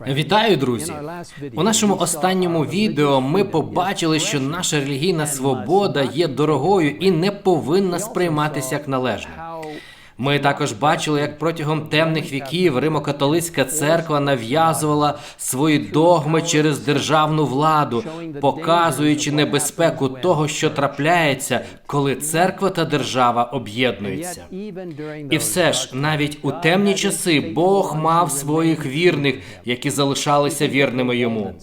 Вітаю, друзі! У нашому останньому відео ми побачили, що наша релігійна свобода є дорогою і не повинна сприйматися як належне. Ми також бачили, як протягом темних віків Римо-католицька церква нав'язувала свої догми через державну владу, показуючи небезпеку того, що трапляється, коли церква та держава об'єднуються. І все ж, навіть у темні часи Бог мав своїх вірних, які залишалися вірними йому.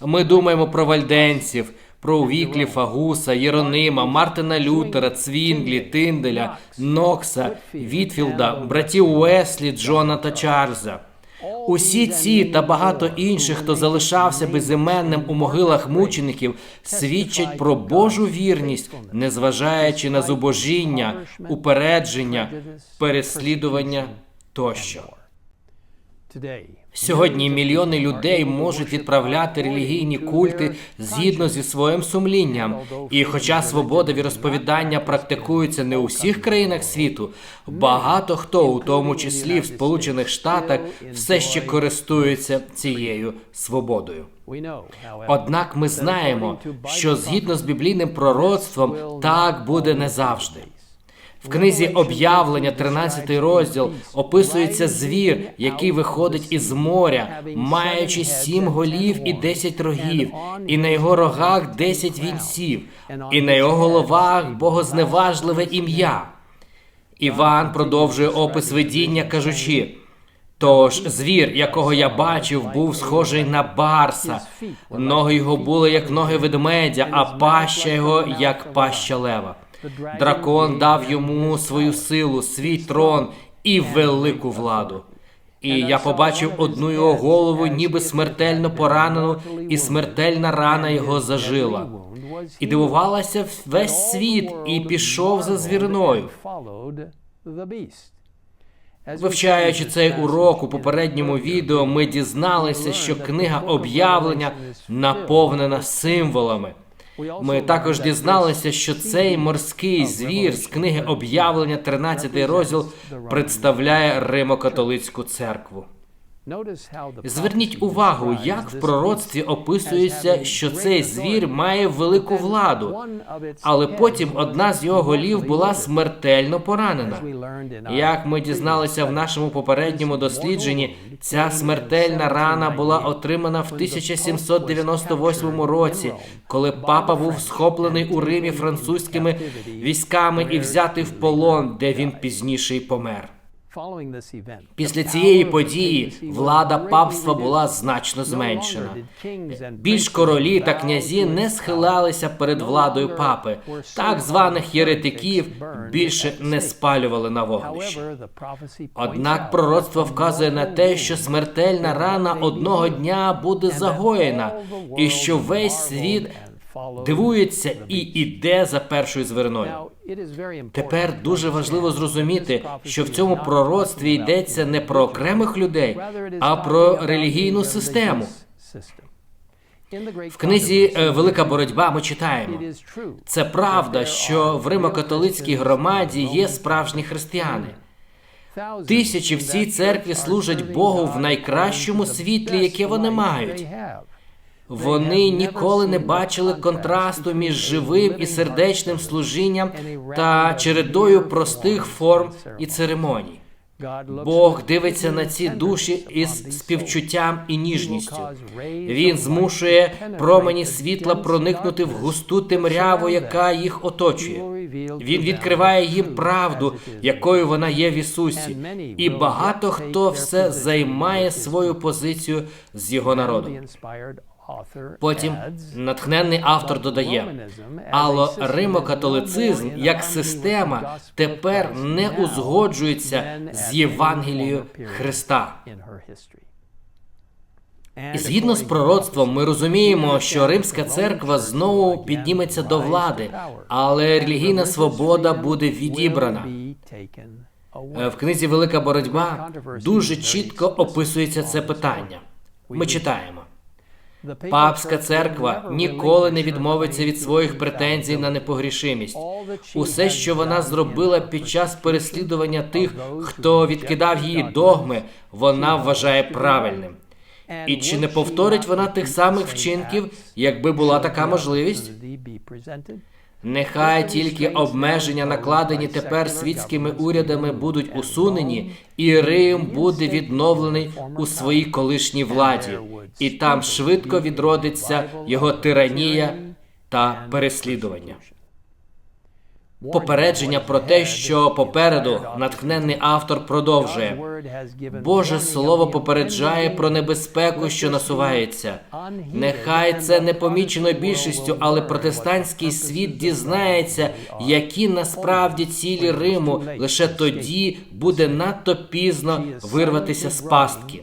Ми думаємо про вальденців. Про Вікліфа, Гуса, Єронима, Мартина Лютера, Цвінглі, Тинделя, Нокса, Вітфілда, братів Уеслі, Джона та Чарльза. Усі ці та багато інших, хто залишався безіменним у могилах мучеників, свідчать про Божу вірність, незважаючи на зубожіння, упередження, переслідування тощо. Сьогодні мільйони людей можуть відправляти релігійні культи згідно зі своїм сумлінням. І, хоча свобода віросповідання практикується не у всіх країнах світу, багато хто, у тому числі в Сполучених Штатах, все ще користується цією свободою. Однак ми знаємо, що згідно з біблійним пророцтвом так буде не завжди. В книзі об'явлення, 13 розділ, описується звір, який виходить із моря, маючи сім голів і десять рогів, і на його рогах десять вінців, і на його головах богозневажливе ім'я. Іван продовжує опис видіння, кажучи. Тож звір, якого я бачив, був схожий на барса. Ноги його були як ноги ведмедя, а паща його як паща лева. Дракон дав йому свою силу, свій трон і велику владу. І я побачив одну його голову, ніби смертельно поранену, і смертельна рана його зажила. І дивувалася весь світ, і пішов за звірною. Вивчаючи цей урок у попередньому відео, ми дізналися, що книга об'явлення наповнена символами. Ми також дізналися, що цей морський звір з книги об'явлення, 13 розділ, представляє Римо-католицьку церкву. Зверніть увагу, як в пророцтві описується, що цей звір має велику владу, але потім одна з його голів була смертельно поранена. Як ми дізналися в нашому попередньому дослідженні, ця смертельна рана була отримана в 1798 році, коли папа був схоплений у Римі французькими військами і взятий в полон, де він пізніше й помер. Після цієї події влада папства була значно зменшена. Більш королі та князі не схилалися перед владою папи. Так званих єретиків більше не спалювали на вогнищі. Однак пророцтво вказує на те, що смертельна рана одного дня буде загоєна, і що весь світ дивується і іде за першою звірною. Тепер дуже важливо зрозуміти, що в цьому пророцтві йдеться не про окремих людей, а про релігійну систему. В книзі е, Велика боротьба ми читаємо це правда, що в Римо-католицькій громаді є справжні християни. Тисячі в цій церкві служать Богу в найкращому світлі, яке вони мають. Вони ніколи не бачили контрасту між живим і сердечним служінням та чередою простих форм і церемоній. Бог дивиться на ці душі із співчуттям і ніжністю. Він змушує промені світла проникнути в густу темряву, яка їх оточує. Він відкриває їм правду, якою вона є в Ісусі, і багато хто все займає свою позицію з його народом. Потім натхненний автор додає, але римокатолицизм як система тепер не узгоджується з Євангелією Христа. І згідно з пророцтвом, ми розуміємо, що римська церква знову підніметься до влади, але релігійна свобода буде відібрана. В книзі Велика боротьба дуже чітко описується це питання. Ми читаємо. Папська церква ніколи не відмовиться від своїх претензій на непогрішимість. Усе, що вона зробила під час переслідування тих, хто відкидав її догми, вона вважає правильним. І чи не повторить вона тих самих вчинків, якби була така можливість? Нехай тільки обмеження, накладені тепер світськими урядами, будуть усунені, і Рим буде відновлений у своїй колишній владі, і там швидко відродиться його тиранія та переслідування. Попередження про те, що попереду натхненний автор продовжує. Боже Слово попереджає про небезпеку, що насувається. Нехай це не помічено більшістю, але протестантський світ дізнається, які насправді цілі Риму лише тоді буде надто пізно вирватися з пастки.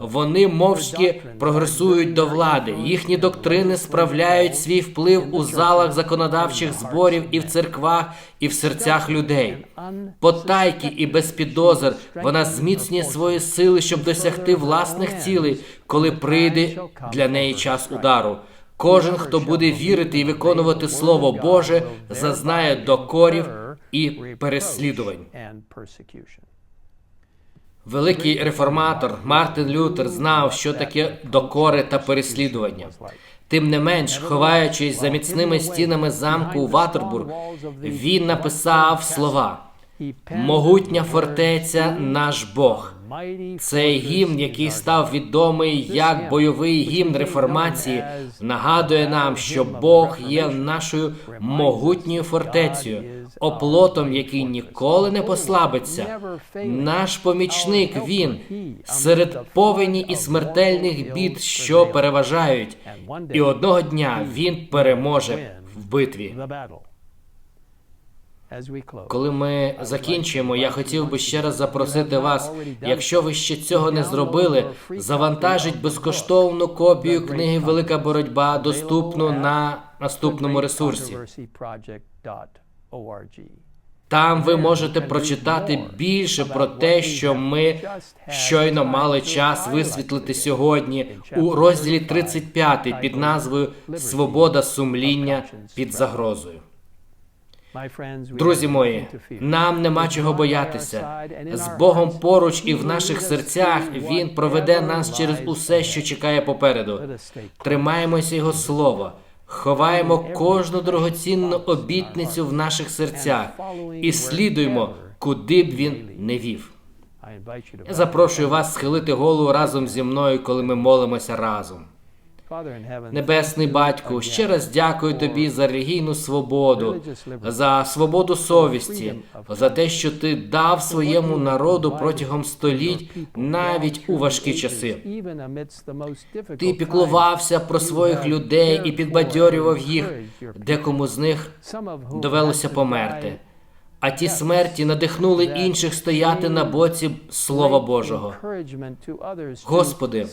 Вони мовчки прогресують до влади. Їхні доктрини справляють свій вплив у залах законодавчих зборів і в церквах, і в серцях людей. Потайки і без підозр вона зміцнює свої сили, щоб досягти власних цілей, коли прийде для неї час удару. Кожен, хто буде вірити і виконувати Слово Боже, зазнає докорів і переслідувань. Великий реформатор Мартин Лютер знав, що таке докори та переслідування. Тим не менш, ховаючись за міцними стінами замку Ватербург, він написав слова: Могутня фортеця, наш Бог. Цей гімн, який став відомий як бойовий гімн реформації, нагадує нам, що Бог є нашою могутньою фортецею, оплотом, який ніколи не послабиться. Наш помічник він серед повені і смертельних бід, що переважають, і одного дня він переможе в битві. Коли ми закінчуємо, я хотів би ще раз запросити вас, якщо ви ще цього не зробили, завантажіть безкоштовну копію книги Велика боротьба, доступну на наступному ресурсі. Там ви можете прочитати більше про те, що ми щойно мали час висвітлити сьогодні у розділі 35 під назвою Свобода сумління під загрозою. Друзі мої, нам нема чого боятися. З Богом поруч і в наших серцях Він проведе нас через усе, що чекає попереду. Тримаємося Його слова, ховаємо кожну дорогоцінну обітницю в наших серцях і слідуємо, куди б він не вів. Я запрошую вас схилити голову разом зі мною, коли ми молимося разом. Небесний батьку, ще раз дякую тобі за релігійну свободу, за свободу совісті, за те, що ти дав своєму народу протягом століть навіть у важкі часи. Ти піклувався про своїх людей і підбадьорював їх, декому з них довелося померти. А ті смерті надихнули інших стояти на боці Слова Божого. Господи,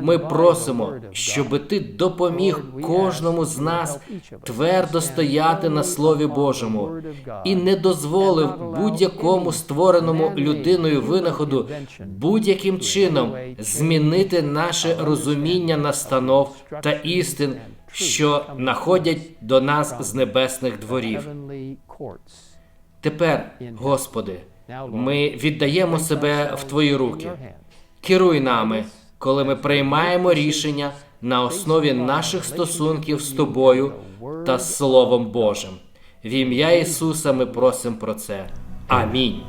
ми просимо, щоби ти допоміг кожному з нас твердо стояти на Слові Божому і не дозволив будь-якому створеному людиною винаходу будь-яким чином змінити наше розуміння настанов та істин, що находять до нас з небесних дворів. Тепер, Господи, ми віддаємо себе в Твої руки. Керуй нами, коли ми приймаємо рішення на основі наших стосунків з тобою та Словом Божим. В ім'я Ісуса ми просимо про це. Амінь.